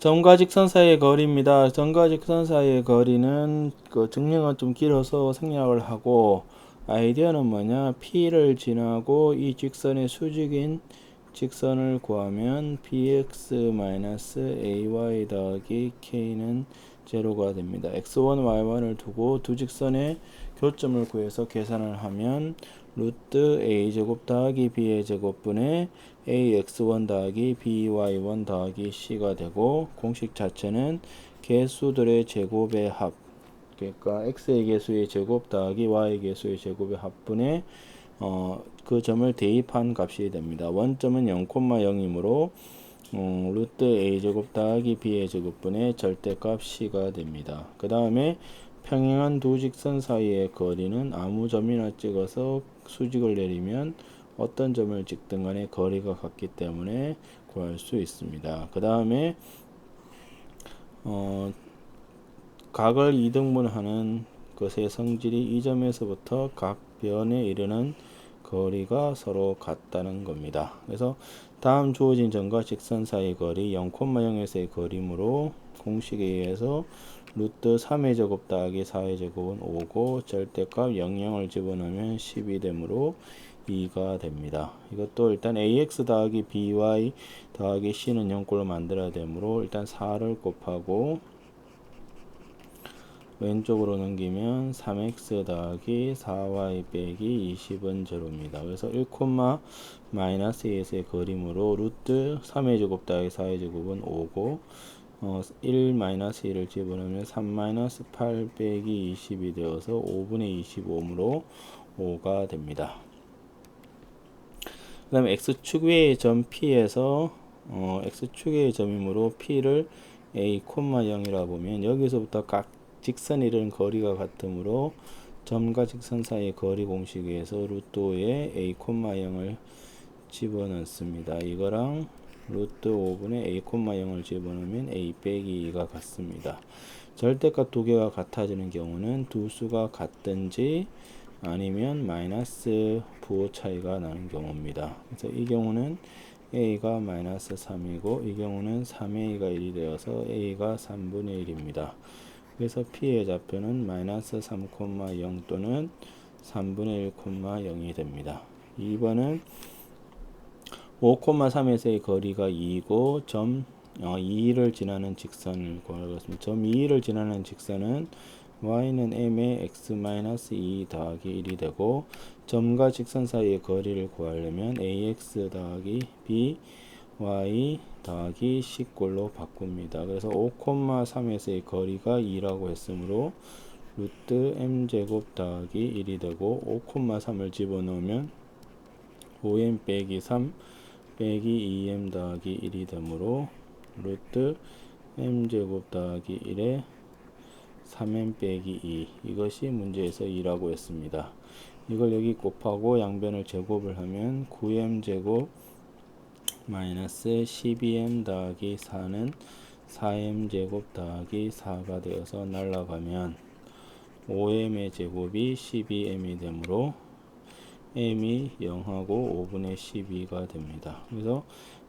점과 직선 사이의 거리입니다. 점과 직선 사이의 거리는 그 증명은 좀 길어서 생략을 하고 아이디어는 뭐냐? P를 지나고 이 직선의 수직인 직선을 구하면 bx-ay 더하기 k는 제로가 됩니다. x1, y1을 두고 두 직선의 교점을 구해서 계산을 하면 루트 a제곱 더하기 b의 제곱분의 ax1 더하기 by1 더하기 c가 되고 공식 자체는 개수들의 제곱의 합 그러니까 x의 개수의 제곱 더하기 y의 개수의 제곱의 합분의 어, 그 점을 대입한 값이 됩니다. 원점은 0,0이므로 음, 루트 a제곱 더하기 b의 제곱분의 절대값 c가 됩니다. 그 다음에 평행한 두 직선 사이의 거리는 아무 점이나 찍어서 수직을 내리면 어떤 점을 찍든 간에 거리가 같기 때문에 구할 수 있습니다. 그 다음에 어, 각을 이등분하는 것의 성질이 이 점에서부터 각 변에 이르는 거리가 서로 같다는 겁니다. 그래서 다음 주어진 점과 직선 사이 거리 0,0에서의 거리므로 공식에 의해서 루트 3의 제곱 더하기 4의 제곱은 5고 절대값 00을 집어넣으면 12 되므로 2가 됩니다. 이것도 일단 ax 더하기 by 더하기 c는 0꼴로 만들어야 되므로 일단 4를 곱하고 왼쪽으로 넘기면 3x 더하기 4y 빼기 20은 제로입니다. 그래서 1, 마이너스 2에서의 거리므로 루트 3의 제곱 더하기 4의 제곱은 5고 어, 1 마이너스 1을 집어넣으면 3 마이너스 8 빼기 20이 되어서 5분의 25으로 5가 됩니다. 그 다음에 x축 외의 점 P에서 어, x축의 점이므로 P를 a, 0이라 보면 여기서부터 각 직선이 이르는 거리가 같으므로 점과 직선 사이의 거리 공식에서 루트 5에 a, 0을 집어넣습니다. 이거랑 루트 5분의 a, 0을 집어넣으면 a 빼기 2가 같습니다. 절대값 두 개가 같아지는 경우는 두 수가 같든지 아니면 마이너스 부호 차이가 나는 경우입니다. 그래서 이 경우는 a가 마이너스 3이고 이 경우는 3a가 1이 되어서 a가 3분의 1입니다. 그래서 P의 좌표는 마이너스 3,0 또는 3분의 1,0이 됩니다. 2번은 5,3에서의 거리가 2고 점 어, 2를 지나는 직선을 구하겠습니다. 점 2를 지나는 직선은 y는 m의 x-2 더하기 1이 되고 점과 직선 사이의 거리를 구하려면 ax 더하기 b y 더하기 10꼴로 바꿉니다. 그래서 5,3에서의 거리가 2라고 했으므로 루트 m제곱 더하기 1이 되고 5,3을 집어넣으면 5m 빼기 3 빼기 2m 더하기 1이 되므로 루트 m제곱 더하기 1에 3m 빼기 2 이것이 문제에서 2라고 했습니다. 이걸 여기 곱하고 양변을 제곱을 하면 9m 제곱 마이너스 12m 더하기 4는 4m 제곱 더하기 4가 되어서 날라가면 5m의 제곱이 12m이 되므로 m이 0하고 5분의 12가 됩니다. 그래서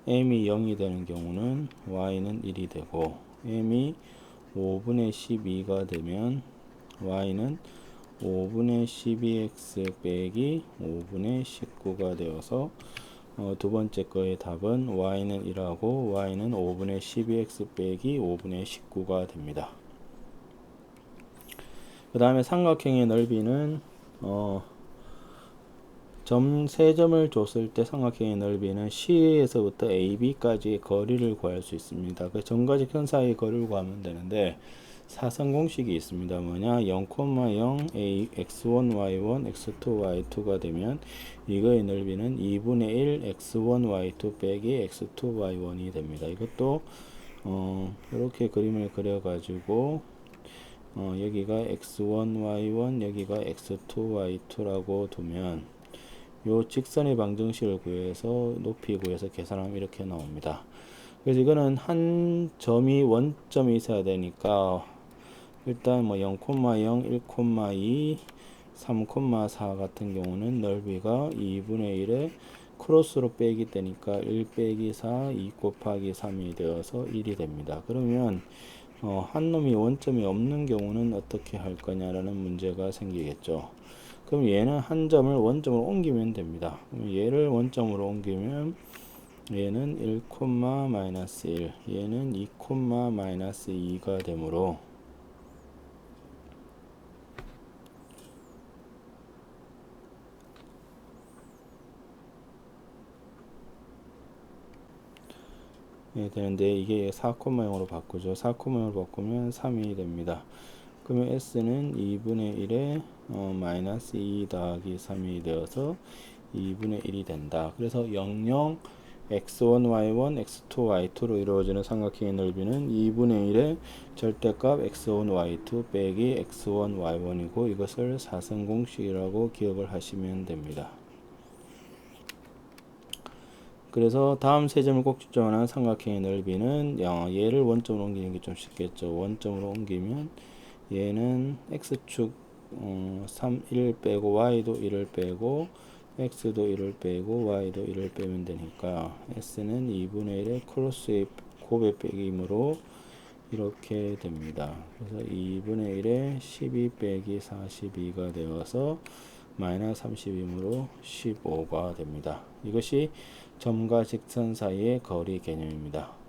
m이 0이 되는 경우는 y는 1이 되고 m이 5분의 12가 되면 y는 5분의 12x 빼기 5분의 19가 되어서 어, 두 번째 거의 답은 y는 1하고 y는 5분의 12x 빼기 5분의 19가 됩니다. 그 다음에 삼각형의 넓이는 어, 점세 점을 줬을 때 삼각형의 넓이는 C에서부터 AB까지의 거리를 구할 수 있습니다. 그 점과 직선 사이의 거리를 구하면 되는데 사선 공식이 있습니다. 뭐냐 0,0 a x1 y1 x2 y2가 되면 이거의 넓이는 2분의 1 x1 y2 빼기 x2 y1이 됩니다. 이것도 어, 이렇게 그림을 그려 가지고 어, 여기가 x1 y1 여기가 x2 y2라고 두면 요 직선의 방정식을 구해서 높이 구해서 계산하면 이렇게 나옵니다. 그래서 이거는 한 점이 원점이 있어야 되니까 일단 뭐 0,0, 1,2, 3,4 같은 경우는 넓이가 2분의 1에 크로스로 빼기 되니까 1 빼기 4, 2 곱하기 3이 되어서 1이 됩니다. 그러면 어, 한 놈이 원점이 없는 경우는 어떻게 할 거냐라는 문제가 생기겠죠. 그럼 얘는 한 점을 원점으로 옮기면 됩니다. 얘를 원점으로 옮기면 얘는 1, 마이너스 1, 얘는 2, 마이너스 2가 되므로 예, 되는데 이게 4,0으로 바꾸죠. 4,0으로 바꾸면 3이 됩니다. 그러면 s는 2분의 1에 어, 마이너스 2 더하기 3이 되어서 2분의 1이 된다. 그래서 00 x1, y1, x2, y2로 이루어지는 삼각형의 넓이는 2분의 1의 절대값 x1, y2 빼기 x1, y1이고 이것을 사성공식이라고 기억을 하시면 됩니다. 그래서 다음 세 점을 꼭 집중하는 삼각형의 넓이는 얘를 원점으로 옮기는 게 좀 쉽겠죠. 원점으로 옮기면 얘는 x축 어, 3, 1 빼고 y도 1을 빼고 x도 1을 빼고 y도 1을 빼면 되니까 s는 2분의 1의 크로스의 곱의 빼기이므로 이렇게 됩니다. 그래서 2분의 1에 12 빼기 42가 되어서 마이너스 30이므로 15가 됩니다. 이것이 점과 직선 사이의 거리 개념입니다.